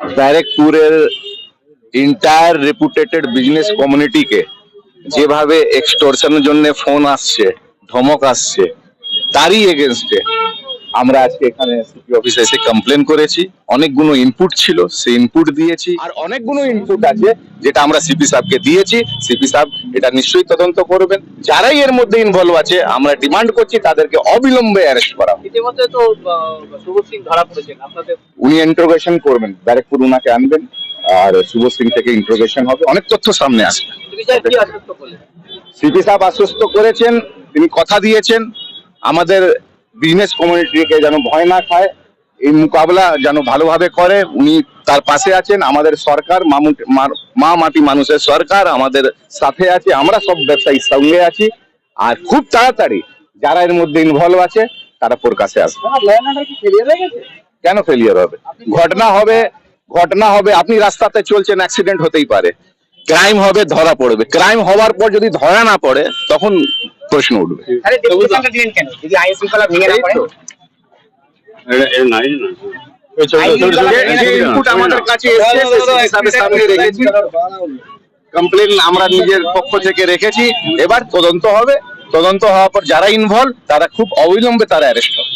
Direct ট্যুরের entire reputed business কমিউনিটিকে যেভাবে এক্সটোরশনের জন্য ফোন আসছে ধমক আসছে তারই এগেনস্টে আমরা আজকে এখানে সিপি অফিসে এসে কমপ্লেন করেছি। অনেকগুলো ইনপুট ছিল সেই ইনপুট দিয়েছি। আর অনেকগুলো ইনপুট আছে যেটা আমরা সিপি সাহেবকে দিয়েছি। সিপি সাহেব এটা নিশ্চয়ই তদন্ত করবেন। যারাই এর মধ্যে ইনভলভ আছে আমরা ডিমান্ড করছি তাদেরকে অবিলম্বে অ্যারেস্ট করা হোক। ইতিমধ্যে তো সুবোধ সিং ধরা পড়েছেন। আপনাদের উনি ইন্ট্রোগেশন করবেন। ব্যারেকপুর উনাকে আনবেন। আর শুভ সিং থেকে ইন্ট্রোগেশন হবে। অনেক তথ্য সামনে আসবে। বিষয়ে কি আশ্বস্ত করলেন? সিপি সাহেব আশ্বস্ত করেছেন। তিনি কথা দিয়েছেন। আমাদের বিজনেস কমিউনিটিকে যেন ভয় না খায় এই মোকাবেলা যেন ভালোভাবে করে উনি তার পাশে আছেন আমাদের সরকার মা- মাটি মানুষের সরকার আমাদের সাথে আছে আমরা সব ব্যবসায়ীর সঙ্গে আছি আর খুব তাড়াতাড়ি যারা এর মধ্যে ইনভলভ আছে তারা প্রকাশে আসবে। কেন ফেলিয়ার হবে? ঘটনা হবে ঘটনা হবে আপনি রাস্তাতে চলছেন অ্যাক্সিডেন্ট হতেই পারে। ক্রাইম হবে ধরা পড়বে। ক্রাইম হওয়ার পর যদি ধরা না পড়ে তখন প্রশ্ন উঠবে। কমপ্লেন আমরা নিজের পক্ষ থেকে রেখেছি। এবার তদন্ত হবে। তদন্ত হওয়ার পর যারা ইনভলভ তারা খুব অবিলম্বে তারা অ্যারেস্ট হবে।